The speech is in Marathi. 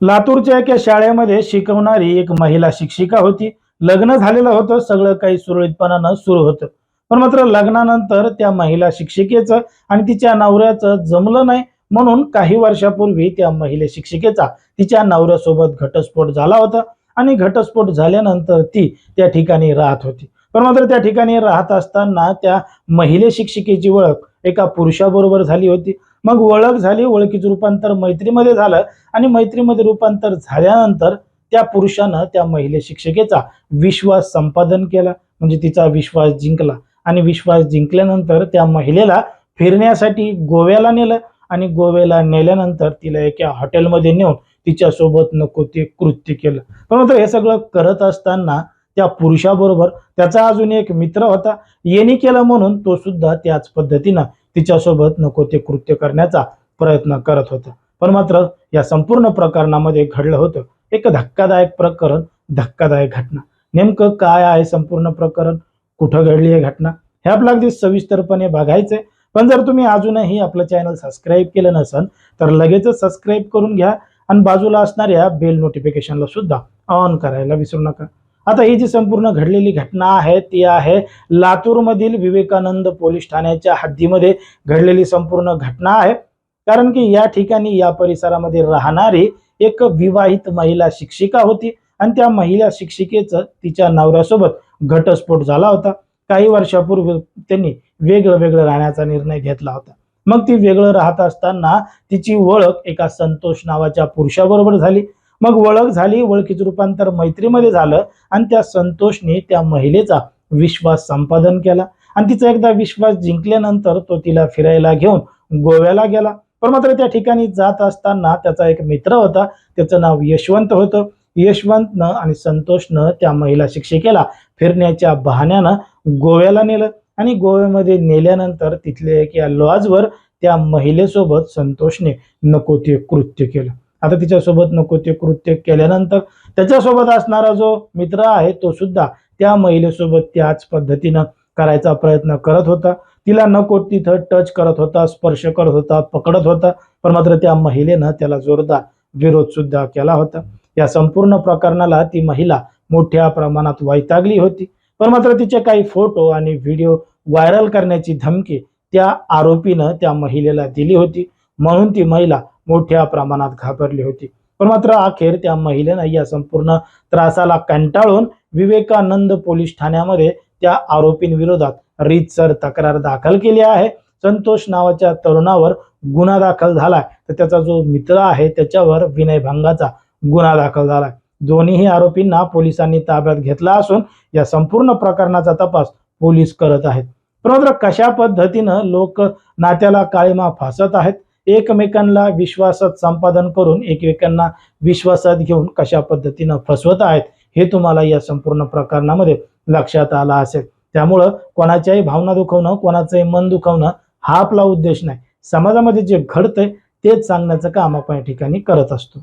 लातूरच्या एका शाळेमध्ये शिकवणारी एक महिला शिक्षिका होती. लग्न झालेलं होतं. सगळं काही सुरळीतपणानं सुरू होतं. पण मात्र लग्नानंतर त्या महिला शिक्षिकेचं आणि तिच्या नवऱ्याचं जमलं नाही. म्हणून काही वर्षापूर्वी त्या महिला शिक्षिकेचा तिच्या नवऱ्यासोबत घटस्फोट झाला होता आणि घटस्फोट झाल्यानंतर ती त्या ठिकाणी राहत होती. पण मात्र त्या ठिकाणी राहत असताना त्या महिला शिक्षिकेची ओळख एका पुरुषाबरोबर झाली होती. मग ओळख झाली ओळखीचं रूपांतर मैत्रीमध्ये झालं आणि मैत्रीमध्ये रूपांतर झाल्यानंतर त्या पुरुषानं त्या महिले शिक्षिकेचा विश्वास संपादन केला. म्हणजे तिचा विश्वास जिंकला. आणि विश्वास जिंकल्यानंतर त्या महिलेला फिरण्यासाठी गोव्याला नेलं आणि गोव्याला नेल्यानंतर तिला एका हॉटेलमध्ये नेऊन तिच्यासोबत नको ते कृत्य केलं. परंतु हे सगळं करत असताना त्या पुरुषाबरोबर. त्याचा अजून एक मित्र होता. येणी केलं म्हणून तो सुद्धा त्याच पद्धतीनं तिच्यासोबत नको ते कृत्य करण्याचा प्रयत्न करत होता. पण मात्र या संपूर्ण प्रकरणामध्ये घडलं होतं. एक धक्कादायक प्रकरण धक्कादायक घटना. नेमकं काय आहे संपूर्ण प्रकरण? कुठं घडली आहे घटना? हे आपलं अगदी सविस्तरपणे बघायचंय. पण जर तुम्ही अजूनही आपलं चॅनल सबस्क्राईब केलं नसेल तर लगेचच सबस्क्राईब करून घ्या आणि बाजूला असणाऱ्या बेल नोटिफिकेशनला सुद्धा ऑन करायला विसरू नका. आता ही जी संपूर्ण घडलेली घटना आहे ती आहे लातूरमधील विवेकानंद पोलीस ठाण्याच्या हद्दीमध्ये घडलेली संपूर्ण घटना आहे. कारण की या ठिकाणी या परिसरामध्ये राहणारी एक विवाहित महिला शिक्षिका होती आणि त्या महिला शिक्षिकेचं तिच्या नवऱ्यासोबत घटस्फोट झाला होता. काही वर्षापूर्वी त्यांनी वेगळं वेगळं राहण्याचा निर्णय घेतला होता. मग ती वेगळं राहत असताना तिची ओळख एका संतोष नावाच्या पुरुषाबरोबर झाली. मग ओळख झाली ओळखीचं रूपांतर मैत्रीमध्ये झालं आणि त्या संतोषने त्या महिलेचा विश्वास संपादन केला. आणि तिचा एकदा विश्वास जिंकल्यानंतर तो तिला फिरायला घेऊन गोव्याला गेला. पण मात्र त्या ठिकाणी जात असताना त्याचा एक मित्र होता त्याचं नाव यशवंत होतं. यशवंतनं आणि संतोषनं त्या महिला शिक्षिकेला फिरण्याच्या बहाण्यानं गोव्याला नेलं. आणि गोव्यामध्ये नेल्यानंतर तिथल्या एका लॉजवर त्या महिलेसोबत संतोषने नको ते कृत्य केलं. आता तिच्यासोबत नको ते कृत्य केल्यानंतर त्याच्यासोबत असणारा जो मित्र आहे तो सुद्धा त्या महिलेसोबत त्याच पद्धतीनं करायचा प्रयत्न करत होता. तिला नको तिथं टच करत होता स्पर्श करत होता पकडत होता पण मात्र त्या महिलेनं त्याला जोरदार विरोध सुद्धा केला होता. या संपूर्ण प्रकरणाला ती महिला मोठ्या प्रमाणात वैतागली होती. पण मात्र तिचे काही फोटो आणि व्हिडिओ व्हायरल करण्याची धमकी त्या आरोपीनं त्या महिलेला दिली होती. म्हणून ती महिला मोठ्या प्रमाणात घाबरली होती. पण मात्र अखेर त्या महिलेनं या संपूर्ण त्रासाला कंटाळून विवेकानंद पोलीस ठाण्यामध्ये त्या आरोपींविरोधात रीतसर तक्रार दाखल केली आहे. संतोष नावाच्या तरुणावर गुन्हा दाखल झालाय. तर त्याचा जो मित्र आहे त्याच्यावर विनयभंगाचा गुन्हा दाखल झालाय. दोन्हीही आरोपींना पोलिसांनी ताब्यात घेतला असून या संपूर्ण प्रकरणाचा तपास पोलीस करत आहेत. पण मात्र कशा पद्धतीनं लोक नात्याला काळीमा फासत आहेत एकमेकांना विश्वासात संपादन करून एकमेकांना विश्वासात घेऊन कशा पद्धतीनं फसवत आहेत हे तुम्हाला या संपूर्ण प्रकरणामध्ये लक्षात आलं असेल. त्यामुळं कोणाच्याही भावना दुखवणं कोणाचंही मन दुखवणं हा आपला उद्देश नाही. समाजामध्ये जे घडतंय तेच सांगण्याचं काम आपण या ठिकाणी करत असतो.